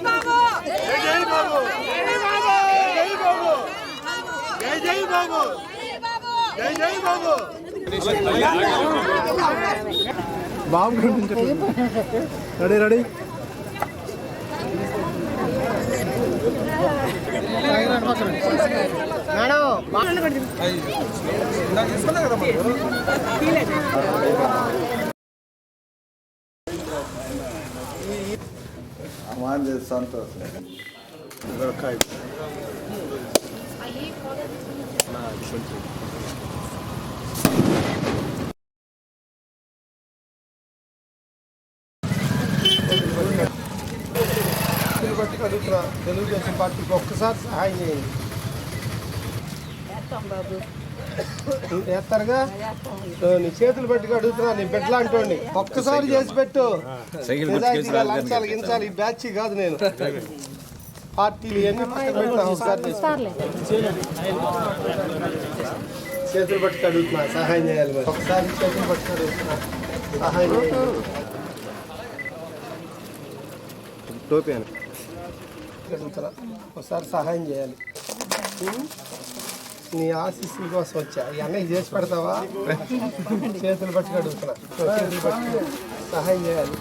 బాబు! జై బాబు! జై బాబు! జై జై బాబు జై జై Babu Babu ready ready Aman Santos. చేతులు బట్టి అడుగుతున్నా తెలుగుదేశం పార్టీకి ఒక్కసారి సహాయం చేయండి నీ చేతులు పట్టుకు అడుగుతున్నా నీ బిడ్డలు అంటోండి. ఒక్కసారి చేసి పెట్టు. లంచాలు గించాలి ఈ బ్యాచ్ కాదు నేను. పార్టీలు ఇవన్నీ పక్కన పెడతా ఒకసారి. చేతులు పట్టుకు అడుగుతున్నా సహాయం చేయాలి మరి. ఒకసారి చేతులు పట్టుకు అడుగుతున్నా సహాయం టోపీ అని. ఒకసారి సహాయం చేయాలి? నీ ఆశీస్సుల కోసం వచ్చా? ఈ అన్నయ్య చేసి పెడతావా? చేతులు పట్టుకు అడుగుతున్నా. చేతులు పట్టుకు సహాయం చేయాలి.